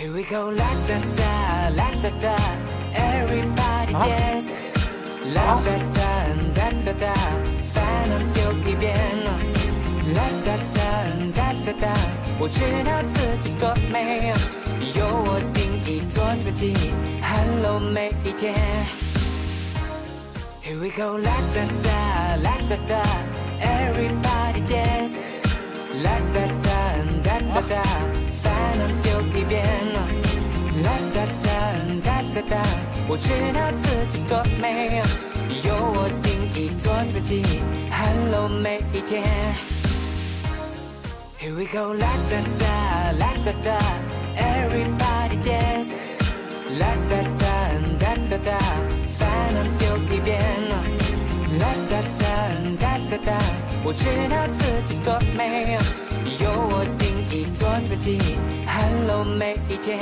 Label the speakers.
Speaker 1: Here we go, la da da, la da da, everybody dance. La da da, da da da，烦恼丢一边。La da da, da da da，我知道自己多美，由我定义做自己。Hello，每一天。Here we go, la da da, la da da, everybody dance. La da da, da da da，烦恼丢一边。 La da da, da da da，我知道自己多美，由我定义做自己。Hello，每一天。Here we go, la da da, la da da, everybody dance. La da da, da da da，烦恼丢一边。La da da, da da da，我知道自己多美，由我定义做自己。Hello，每一天。